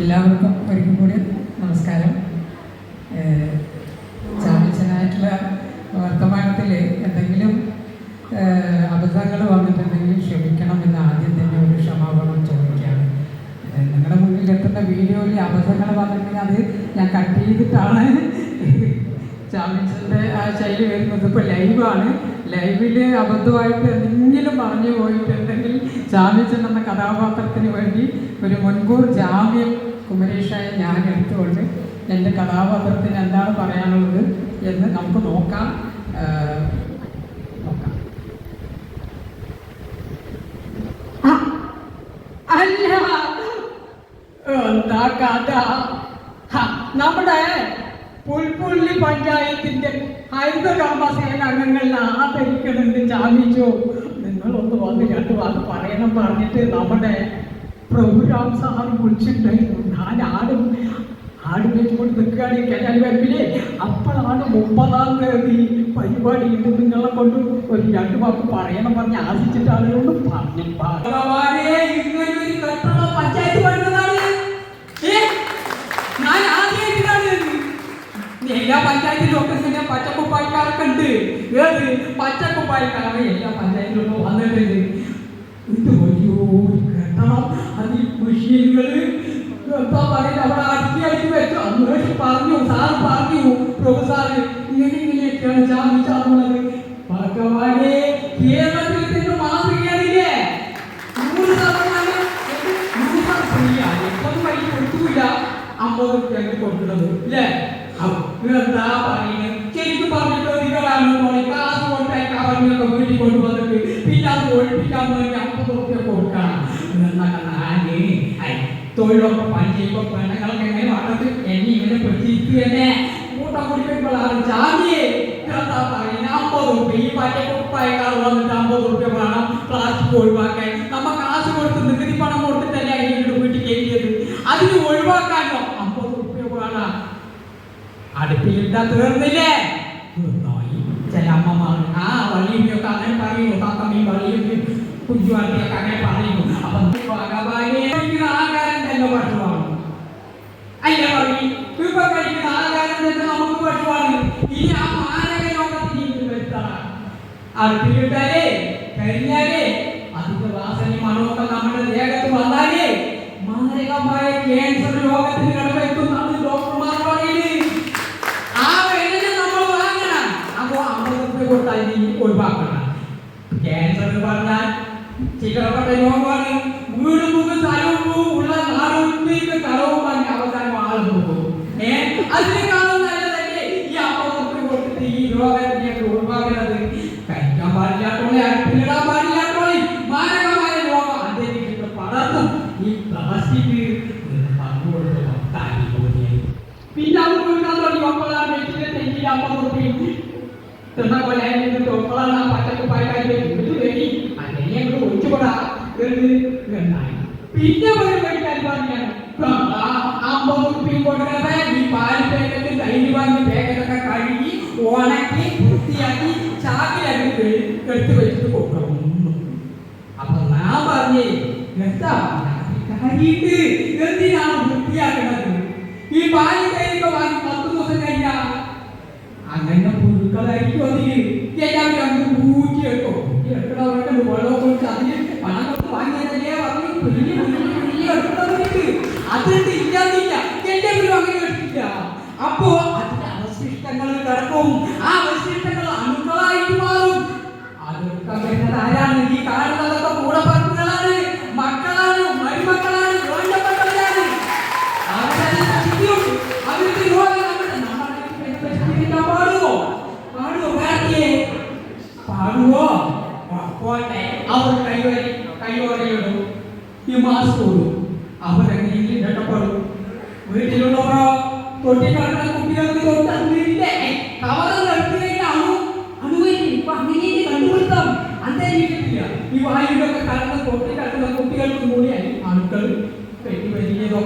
എല്ലാവർക്കും ഒരിക്കൽ കൂടി നമസ്കാരം. ഏഹ് ചാമ്പ്യൻസനായിട്ടുള്ള വർത്തമാനത്തിൽ എന്തെങ്കിലും അബദ്ധങ്ങൾ വന്നിട്ടുണ്ടെങ്കിൽ ക്ഷമിക്കണം എന്ന് ആദ്യം തന്നെ ഒരു ക്ഷമാപണം ചോദിക്കുകയാണ്. നിങ്ങളുടെ മുന്നിൽ എത്തുന്ന വീഡിയോയിൽ അബദ്ധങ്ങൾ വന്നിട്ടുണ്ടെങ്കിൽ അത് ഞാൻ കട്ട് ചെയ്തിട്ടാണ് ചാമ്പ്യൻസിന്റെ ആ ശൈലി വരുന്നത് ഇപ്പോൾ ലൈവാണ് ലൈവിൽ അബദ്ധമായിട്ട് എന്തെങ്കിലും പറഞ്ഞു പോയിട്ടുണ്ടെങ്കിൽ ചാമിച്ചൻ എന്ന കഥാപാത്രത്തിന് വേണ്ടി ഒരു മുൻകൂർ ജാമ്യം കുമരേഷായ ഞാൻ എടുത്തുകൊണ്ട് എന്റെ കഥാപാത്രത്തിന് എന്താണ് പറയാനുള്ളത് എന്ന് നമുക്ക് നോക്കാം. നോക്കാം. എന്താ കഥ? നമ്മുടെ പുൽപ്പുള്ളി പഞ്ചായത്തിന്റെ ഹരിത കർമ്മസേന അംഗങ്ങളിൽ ആദരിക്കണമെന്ന് ചാമിച്ചു നിങ്ങളൊന്ന് വന്ന് രണ്ട് വാക്ക് പറയണം പറഞ്ഞിട്ട് നമ്മുടെ പ്രഭുരാം സാർ വിളിച്ചിട്ടുണ്ടായിരുന്നു ഞാൻ ആടും ആട് വെച്ചുകൊണ്ട് നിൽക്കുകയാണ് കനാൽ വരപ്പിൽ അപ്പോഴാണ് മുപ്പതാം തീയതി പരിപാടി ഉണ്ട്. നിങ്ങളെ കൊണ്ട് ഒരു രണ്ട് വാക്ക് പറയണം പറഞ്ഞ് ആശിച്ചിട്ടാണ് പറഞ്ഞു പഞ്ചായത്ത് എല്ലാ പഞ്ചായത്തിലും ഒക്കെ തന്നെ പച്ചക്കുപ്പായിക്കാരൊക്കെ ഉണ്ട്. ഏത്? പച്ചക്കുപ്പായിക്കാരാണ് എല്ലാ പഞ്ചായത്തിലും ഒക്കെ വന്നിട്ടുണ്ട്. ഇത് വലിയൊരു കേട്ടണം. അത് ഈ മെഷീനുകൾ എന്താ പറയുക അവിടെ അടുക്കി അടുക്കി വെച്ചു. അന്വേഷി പറഞ്ഞു സാർ പറഞ്ഞു പ്രൊഫസർ വേണ്ടി അമ്പത് റുപ്യ കൊടുക്കണം എന്നൊക്കെ നാല് തൊഴിലൊക്കെ പണി ചെയ്യുമ്പോൾ പെണ്ണുങ്ങളൊക്കെ എങ്ങനെ വളർത്ത് എന്നെ ഇങ്ങനെ പിടിച്ചിരിക്കുകയല്ലേ കൂട്ടം കുടിക്കുമ്പോഴാണ് ജാതിയെ പറയുന്നത് അമ്പത് റുപ്യ ഈ മറ്റേ കുപ്പായക്കാർ വന്നിട്ട് അമ്പത് റുപ്യ വേണം. പ്ലാസ്റ്റിക് ഒഴിവാക്കാൻ. നമ്മ കാശ് കൊടുത്ത് നികുതി പണം കൊടുത്തിട്ടല്ലേ അതിന് വീട്ടിൽ കയറ്റിയത്? അതിന് ഒഴിവാക്കാനോ? അമ്പത് റുപ്യ വേണം. അടുപ്പിലിട്ടാ തീർന്നില്ലേ? വള്ളിയും കുഞ്ഞുവാട്ടിയൊക്കെ അങ്ങനെ പറയുന്നു അപ്പൊ കഴിക്കുന്ന ആഹാരം തന്നെ പട്ടുവാണ് അല്ല പറയും ഇപ്പൊ കഴിക്കുന്ന ആഹാരം തന്നെ നമുക്ക് പട്ടുവാണ് ഇനി ആ മാരക ഇനി വരുത്തണം അടുപ്പിലിട്ടാലേ കഴിഞ്ഞാലേ അതിന്റെ വാസനയും മണമൊക്കെ നമ്മുടെ ദേഹത്ത് വന്നാലേ മാരകമായ ക്യാൻസർ രോഗത്തിന് കിടവെത്തുന്നാണ് ഡോക്ടർമാർ പറയുന്നത് ആ വേദന നമ്മൾ വാങ്ങണം അപ്പോ അമ്പത് കൊടുത്താൽ ഒഴിവാക്കണം ക്യാൻസർ പറഞ്ഞാൽ ചികിത്സപ്പെട്ട രോഗമാണ് വീട് മുഖം സ്ഥലവും ഉള്ള നാടുകൾക്ക് കടവും വാങ്ങി അവസാനം ആൾ പോകും ഏ അതിനേക്കാളും നല്ലതല്ലേ ഈ റുപ്യ കൊടുത്തിട്ട് ഈ രോഗത്തിനെയൊക്കെ ഒഴിവാക്കുന്നത് കഴിക്കാൻ പാടില്ലാത്തോളെ അടുപ്പിലിടാൻ പാടില്ലാത്തോളെ മാരകമായ രോഗം അന്തരീക്ഷത്തിൽ പടർന്നും ഈ പ്ലാസ്റ്റിക് പറഞ്ഞു പിന്നെ അവർ കൊടുക്കാൻ തുടങ്ങി വീട്ടിലെ തെറ്റിയിൽ അമ്മ കൊടുക്കും തിന്ന മക്കളാണ് ആ പച്ചക്ക് പായക്കാരി വീട്ടിൽ വേണ്ടി അങ്ങനെ അങ്ങോട്ട് ഒഴിച്ചുകൂടാ എന്ന് എന്നായി പിന്നെ ഒരു കഴിക്കാൻ പറഞ്ഞാണ്. അമ്പത് റുപ്യം കൊടുക്കാതെ ഈ പാൽ പാക്കറ്റ് തൈര് വാങ്ങി പാക്കറ്റൊക്കെ കഴുകി ഉണക്കി വൃത്തിയാക്കി ചാക്കിലടുത്ത് എടുത്ത് വെച്ചിട്ട് കൊടുക്കണം. അപ്പൊ ഞാൻ പറഞ്ഞേ എന്താ കാര്യണ്ട് എന്തിനാണ് വൃത്തിയാക്കുന്നത് ഈ പാൽ കൈയൊക്കെ വാങ്ങി പത്ത് ദിവസം കഴിഞ്ഞാ അങ്ങനെ പുഴുക്കളായിരിക്കും അതിന് എല്ലാവരും അങ്ങ് ഊറ്റി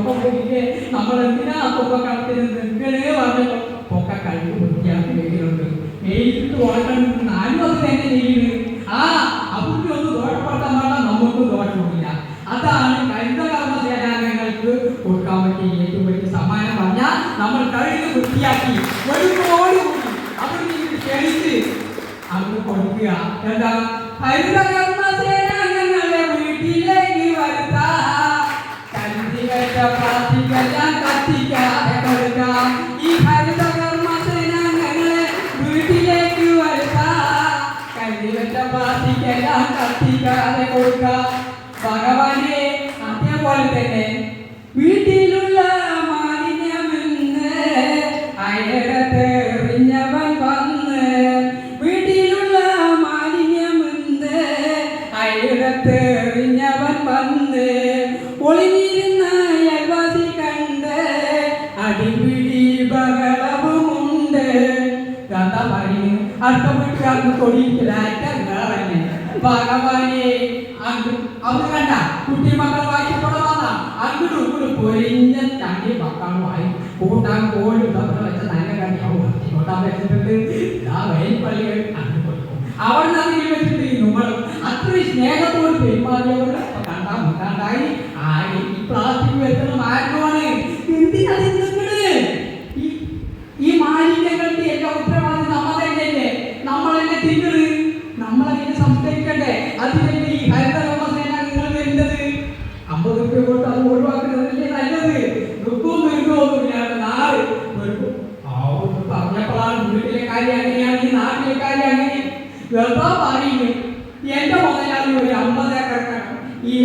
പോയില്ലേ നമ്മൾ എന്തിനാ പൊക്ക കളത്തിന് നിൽക്കണേ പറഞ്ഞല്ലോ പൊക്ക കഴിവ് വൃത്തിയാക്കി വെക്കുന്നുണ്ട് മേലിട്ട് ഉണക്കണം നാലും അത് തന്നെ ചെയ്യുന്നത് ആ അവർക്ക് ഒന്ന് ദോഷപ്പെടുത്താൻ പാടാ നമുക്ക് ദോഷമില്ല അതാണ് ഹരിതകർമ്മ സേനാംഗങ്ങൾക്ക് കൊടുക്കാൻ പറ്റിയ നമ്മൾ കഴുകി വൃത്തിയാക്കി ഒരുപാട് കൂടി നിന്ന് ക്ഷണിച്ച് അങ്ങ് കൊടുക്കുക. എന്താ? ഹരിതകർമ്മസേന ഞങ്ങളെ വീട്ടിലേക്ക് പ്ലാസ്റ്റിക്കെല്ലാം കത്തിക്കാതെ കൊടുക്കാം ഈ ഹരിതകർമ്മസേന ഞങ്ങളെ വീട്ടിലേക്ക് വരുത്താം കല്ലികറ്റ പ്ലാസ്റ്റിക്കെല്ലാം കത്തിക്കാതെ കൊടുക്കാം. ഭഗവാനെ അതേപോലെ തന്നെ കഥ പറയുന്നു അടുത്ത വീട്ടുകാർക്ക് തൊടിയിലായിട്ടങ്ങനെ ഭഗവാനെ അവർ കണ്ട കുട്ടി മക്കൾ വന്ന അങ്ങോട്ടും ഇങ്ങോട്ടും പൊരിഞ്ഞ തണ്ടി മക്കളുമായി കൂട്ടാൻ കോഴി തമ്മിൽ വെച്ച നല്ല കണ്ടിയാവും കൂട്ടാൻ വെച്ചിട്ടുണ്ട്. ആ വയൽപ്പള്ളികൾ അങ്ങ് കൊടുക്കും അവർ നിന്ന് വെച്ചിട്ട് നമ്മൾ അത്രയും സ്നേഹത്തോട് പെരുമാറിയവർ കണ്ടാ മുട്ടാണ്ടായി. ആ ഈ മാറ്റമാണ് എന്തിനാ നിങ്ങൾ ഈ ഈ മാലിന്യങ്ങളുടെ എല്ലാ ഉത്തരവാദി നമ്മൾ തന്നെയല്ലേ നമ്മളെന്നെ തിന്നത് നമ്മളതിനെ സംസ്കരിക്കണ്ടേ അതിനല്ലേ ഈ ഹരിതകർമ്മസേന നിങ്ങൾ വരുന്നത് അമ്പത് രൂപ കൊണ്ട് അത് ഒഴിവാക്കുന്നതല്ലേ നല്ലത് ദുഃഖവും ദുരിതവും ഇല്ലാതെ നാട് ഒരു ആ ഒന്ന് പറഞ്ഞപ്പോഴാണ് വീട്ടിലെ കാര്യം അങ്ങനെയാണ് ഈ നാട്ടിലെ കാര്യം അങ്ങനെ പറയുന്നു എന്റെ മുതലാളി ഒരു അമ്പത് ഏക്കർ ഈ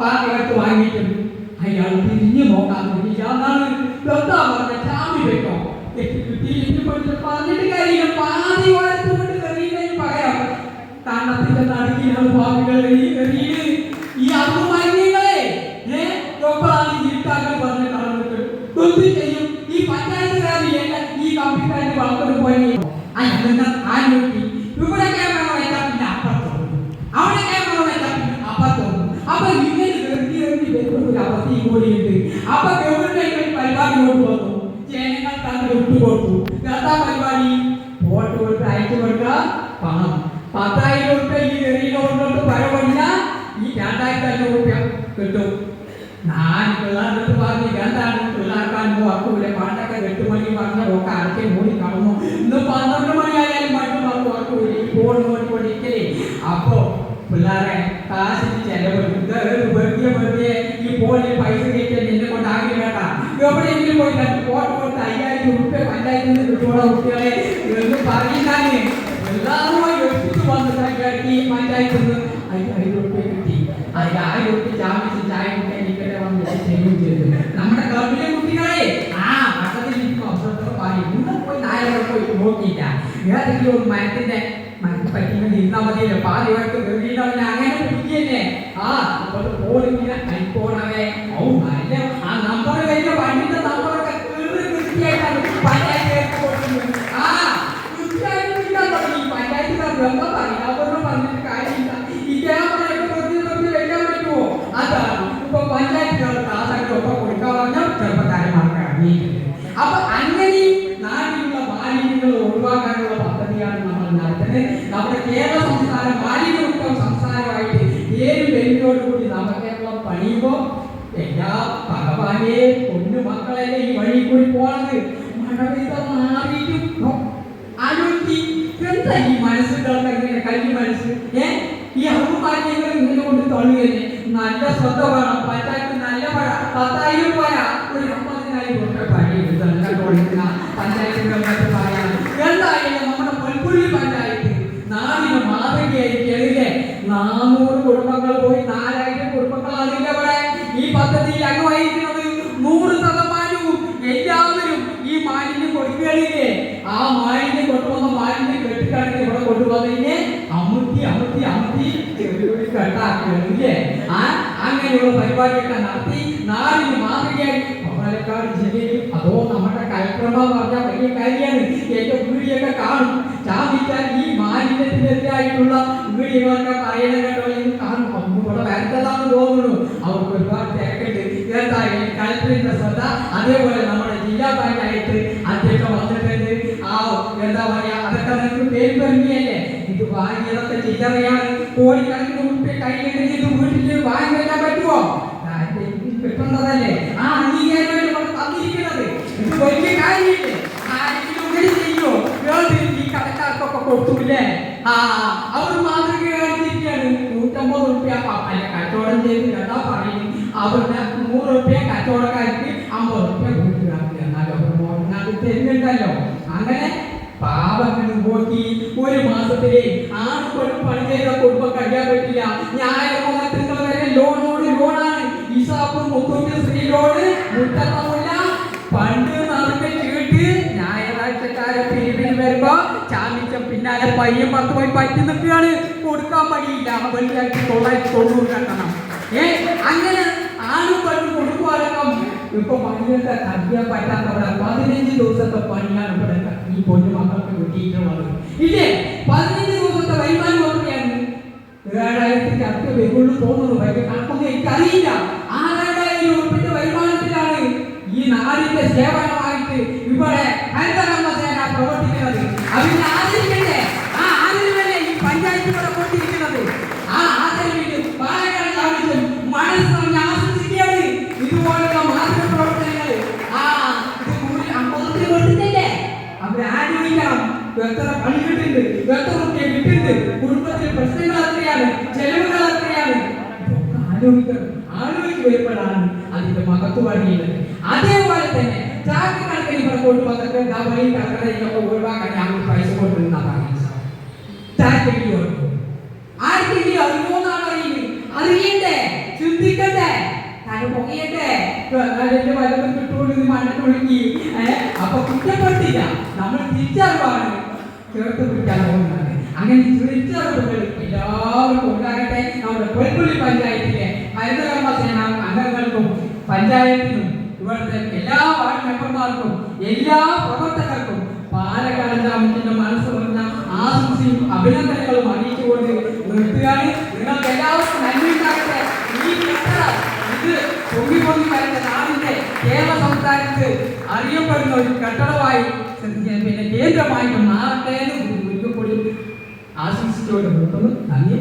പാർട്ടികൾക്ക് വാങ്ങിയിട്ടുണ്ട് അയാൾ തിരിഞ്ഞു നോക്കാൻ ഇല്ലാന്നാണ് വെറുതെ പറഞ്ഞ ചാമി വെക്കോ പറഞ്ഞിട്ട് കാര്യമില്ല. പാതി വാരത്ത് കൊണ്ട് എറിയുന്നതിന് പകരം കണ്ണത്തിന്റെ നടുക്കിലാണ് പാവികൾ എറിയത് ഈ അമ്മ ഏഹ് ഡോക്ടറാണ് ഇരുട്ടാക്കാൻ പറഞ്ഞ എന്ത് ചെയ്യും. ഈ പഞ്ചായത്തുകാരി ഈ കമ്പ്യൂട്ടറിന് വളർന്നു പോയി. അയ്യോ ആ നോക്കി ഇവിടെ ക്യാമറ വെച്ചാൽ പിന്നെ അപ്പുറത്തോട്ട് അവിടെ ക്യാമറ വെച്ചാൽ പിന്നെ അപ്പുറത്തോട്ട് അപ്പൊ ഇങ്ങനെ വെറുതെ വെറുതെ വരുന്ന ഒരു അവസ്ഥയും കൂടിയുണ്ട് അപ്പൊ ഗവൺമെന്റ് ഒരു പരിപാടി കൊണ്ടുവന്നു ജനങ്ങൾക്ക് അത് വിട്ടുകൊടുത്തു എന്താ പരിപാടി വോട്ട് കൊടുത്ത് അയച്ചു കൊടുക്കുക പണം പത്തായിരം റുപ്യ ഈ എറിയിൽ കൊണ്ടോട്ട് പരമില്ല ഈ രണ്ടായിരത്തി അഞ്ഞൂറ് റുപ്യ കിട്ടും. ഞാൻ പിള്ളേരുടെ പറഞ്ഞു എന്താണ് പിള്ളേർക്കാൻ ഉറക്കൂല പണ്ടൊക്കെ എട്ട് മണി പറഞ്ഞ ഒക്കെ അടക്കി മൂടി കടന്നു. ഇന്ന് പന്ത്രണ്ട് മണിയായാലും പണ്ട് പറഞ്ഞു ഉറക്കൂല ഫോൺ നോക്കിക്കൊണ്ടിരിക്കലേ അപ്പോ പിള്ളേരെ കാശിന് ചെലവ് വെറുതെ വെറുതെ ഈ ഫോണിൽ പൈസ കയറ്റാൻ എന്നെ കൊണ്ട് ആകെ വേണ്ട. എവിടെയെങ്കിലും പോയി ഫോട്ടോ കൊടുത്ത് അയ്യായിരം ഉറുപ്പ്യ നിന്ന് കിട്ടുള്ള കുട്ടികളെ? എന്ന് പറയുന്നാണ് എല്ലാവരും എടുത്തിട്ട് വന്നിട്ട് ഈ പഞ്ചായത്തിൽ നിന്ന് അയ്യായിരം ഉറുപ്പ്യ കിട്ടി അതിൽ ആയിരം ഉറുപ്പ്യ ചാമിച്ച് ചായ കുട്ടിയെ എനിക്കല്ലേ വന്ന് ചെയ്യുകയും ചെയ്തു നമ്മുടെ ഗർഭിണി കുട്ടികളെ ആ പക്കത്തിൽ ഇരിക്കും അപ്പുറത്തോട്ട് പറയും ഇന്ന് പോയി നായകളെ പോയി നോക്കിയില്ല ഏതെങ്കിലും ഒരു മരത്തിന്റെ പറ്റിക്കൊണ്ട് ഇരുന്നാ മതിയല്ലോ. പാതിവായിട്ട് ഗർഭിണിയുടെ അങ്ങനെ പിടിക്കല്ലേ ആ അപ്പോൾ പോളിങ്ങനെ കൈപ്പോണവേ ഓ നല്ല ആ നമ്പർ കഴിഞ്ഞ വണ്ടിന്റെ നമ്പറൊക്കെ കീറി വൃത്തിയായിട്ടാണ് പഞ്ചായത്ത് കൊടുക്കുന്നത് ആ കൃത്യമായിട്ട് വിളിക്കാൻ തുടങ്ങി പഞ്ചായത്തുകാർ വെള്ളം പറയും അവരോട് പറഞ്ഞിട്ട് കാര്യമില്ല ഈ ക്യാമറയൊക്കെ വെറുതെ വെറുതെ വെക്കാൻ പറ്റുമോ അതാണ് ഇപ്പൊ പഞ്ചായത്തുകാർ കാസൊക്കെ കൊടുക്കാൻ പറഞ്ഞാൽ ചെറുപ്പക്കാരന്മാർക്ക് ഇറങ്ങിയിട്ടുണ്ട് അപ്പൊ അങ്ങനെ നാട്ടിലുള്ള മാലിന്യങ്ങൾ ഒഴിവാക്കാനുള്ള പദ്ധതിയാണ് നമ്മൾ നടത്തുന്നത് നമ്മുടെ കേരള സംസ്ഥാനം മാലിന്യമുക്ത സംസ്ഥാനമായിട്ട് പേരും പേരിനോടുകൂടി നവകേരളം പണിയുമ്പോൾ എല്ലാ ഭഗവാനെ പൊന്നു മക്കളല്ലേ ഈ വഴി കൂടി പോണത് മഴ പെയ്ത മാറിയിട്ടും ആലോചിക്ക്. എന്താ ഈ മനസ്സുകളുടെ ഇങ്ങനെ കല്ലി മനസ്സ്? ഏ? ഈ അറുമാലിന്യങ്ങൾ ഇങ്ങനെ കൊണ്ട് തള്ളുകയല്ലേ നല്ല ശ്രദ്ധ വേണം. പഞ്ചായത്ത് നല്ല മഴ പത്തായിരം പോയ ഒരു അമ്പതിനായിരം റുപ്യ പണി എടുക്കുന്ന പഞ്ചായത്തുകളിലൊക്കെ പറയാം എന്തായാലും പോയി ഈ പദ്ധതിയിൽ എല്ലാവരും ഈ ആ അങ്ങനെയുള്ള പരിപാടിയൊക്കെ നടത്തി നാടിന് മാതൃകയായി പാലക്കാട് ജില്ലയിൽ അതോ നമ്മുടെ കൽക്രമ പറഞ്ഞ വലിയ കാര്യമാണ്. എന്റെ വീടിയൊക്കെ കാണും. ചാമിച്ചാൽ ഈ മാലിന്യത്തിനെതിരായിട്ടുള്ള വീഡിയോകളൊക്കെ പറയണ കേട്ടോ എന്ന് കാണും. ഇവിടെ വരത്തതാന്ന് തോന്നുന്നു. അവർക്ക് ഒരുപാട് തിരക്കുണ്ട്. എന്തായാലും കളക്ടറിന്റെ ശ്രദ്ധ അതേപോലെ നമ്മുടെ ജില്ലാ പഞ്ചായത്ത് അധ്യക്ഷൻ വന്നിട്ടുണ്ട്. ആ എന്താ പറയാ അതൊക്കെ നിങ്ങൾക്ക് പേര് പറഞ്ഞല്ലേ ഇത് വാങ്ങിയതൊക്കെ ചില്ലറയാണ്. കോടിക്കണക്കിന് ഉറുപ്പിക കയ്യിലുണ്ടെങ്കിൽ ഇത് വീട്ടിൽ വാങ്ങി വെക്കാൻ പറ്റുമോ കിട്ടുന്നതല്ലേ? ആ ഇവിടെ തന്നിരിക്കുന്നത്. വലിയ കാര്യമില്ലേ ആരെങ്കിലും ചെയ്യോ ഈ കടക്കാർക്കൊക്കെ കൊടുത്തൂല്ലേ ആ അവർ മാതൃക കാണിച്ചിരിക്കുകയാണ് നൂറ്റമ്പത് റുപ്യ അല്ല കച്ചവടം ചെയ്ത് കേട്ടാ പറയും അവരുടെ നൂറ് റുപ്യ കച്ചവടക്കാർക്ക് അമ്പത് റുപ്യ വീട്ടുകാർക്ക് എന്നാലും അവർ മോഹൻലാൽ തരുന്നുണ്ടല്ലോ അങ്ങനെ പാവങ്ങൾ നോക്കി ഒരു മാസത്തിൽ പെണ്ണും പണി ചെയ്ത കുടുംബം കഴിയാൻ പറ്റില്ല ഞായർ വരുമ്പോ ചാമിച്ച പിന്നാലെ പയ്യൻ പത്ത് പോയി പറ്റി നിൽക്കുകയാണ്. കൊടുക്കാൻ വഴിയില്ല. വെള്ളിയാഴ്ച തൊള്ളായിരത്തി തൊണ്ണൂറ് കെട്ടണം. ഏ അങ്ങനെ ആണും പെണ്ണും കൊടുക്കുവാനൊക്കെ ഇപ്പൊ പണിയൊക്കെ കറിയാൻ പറ്റാത്തവിടെ പതിനഞ്ച് ദിവസത്തെ പണിയാണ് ഇവിടെ ഈ പൊന്നു മക്കൾക്ക് കിട്ടിയിട്ടുള്ളത്. ഇല്ലേ? പതിനഞ്ച് ദിവസത്തെ വരുമാനം നോക്കുകയാണ് ഏഴായിരത്തിന്റെ അടുത്ത് വരുള്ളൂ തോന്നുന്നു. വലിയ കണക്കൊന്നും എനിക്കറിയില്ല. ആ ഏഴായിരം രൂപ വരുമാനത്തിലാണ് ഈ നാടിന്റെ സേവനമായിട്ട് ഇവിടെ ഹരിതകർമ്മ സേന പ്രവർത്തിക്കുന്നത് അതിനെ ആദരിക്കണ്ടേ ആ ആദരവല്ലേ ഈ പഞ്ചായത്ത് ഇവിടെ കൊണ്ടിരിക്കുന്നത് ആ ആദരവിന് പാലക്കാട് ആവശ്യം മനസ്സറിഞ്ഞ് ആസ്വദിക്കുകയാണ് ഇതുപോലുള്ള മാതൃ പ്രവർത്തനങ്ങൾ ആ ഇത് കൂടി അമ്പലത്തിൽ കൊടുത്തില്ലേ അവർ ആലോചിക്കണം എത്ര പണി കിട്ടുന്നുണ്ട് എത്ര റുപ്യ കിട്ടുന്നുണ്ട് കുടുംബത്തിൽ പ്രശ്നങ്ങൾ എത്രയാണ് ചെലവുകൾ എത്രയാണ് ആലോചിക്കണം ആലോചിച്ച് വരുമ്പോഴാണ് അതിന്റെ മഹത്വം അറിയുന്നത്. അതേപോലെ തന്നെ ചാക്ക് കണക്കിന് ഇവിടെ കൊണ്ടുവന്നിട്ട് ദാ വഴി കടക്കടയൊക്കെ ഒഴിവാക്കാൻ ഞങ്ങൾ പൈസ ചാക്കിലേക്ക് കൊടുക്കും. ആർക്കെങ്കിലും അറിയുമോന്നാണ് അറിയുന്നത് അറിയണ്ടേ ചിന്തിക്കണ്ടേ തല പൊങ്ങിയട്ടെ. അതിന്റെ വലതും കിട്ടുകൊണ്ട് മണ്ണൊഴുക്കി അപ്പൊ കുറ്റപ്പെടുത്തില്ല. നമ്മൾ തിരിച്ചറിവാണ്. ചേർത്ത് പിടിക്കാൻ പോകുന്നത് അങ്ങനെ തിരിച്ചറിവുകൾ എല്ലാവർക്കും ഉണ്ടാകട്ടെ. നമ്മുടെ പൊൽപ്പുള്ളി പഞ്ചായത്തിലെ ഹരിതകർമ്മ സേന അംഗങ്ങൾക്കും പഞ്ചായത്തിനും ഇവിടുത്തെ എല്ലാ വാർഡ് മെമ്പർമാർക്കും എല്ലാ പ്രവർത്തകർക്കും പാലക്കാട് ഗ്രാമത്തിന്റെ മനസ്സ് പറഞ്ഞ ആശംസയും അഭിനന്ദനങ്ങളും അറിയിച്ചുകൊണ്ട് നിർത്തുകയാണ്. നിങ്ങൾക്ക് എല്ലാവർക്കും നന്ദിയുണ്ടാകട്ടെ ഈ കെട്ടിടം ഇത് പൊങ്ങി പൊങ്ങി വരുന്ന നാടിന്റെ കേരള സംസ്ഥാനത്ത് അറിയപ്പെടുന്ന ഒരു കെട്ടടമായി പിന്നെ കേന്ദ്രമായിട്ട് മാറട്ടെ എന്ന് ഒരിക്കൽ കൂടി ആശംസിച്ചുകൊണ്ട് നന്ദി.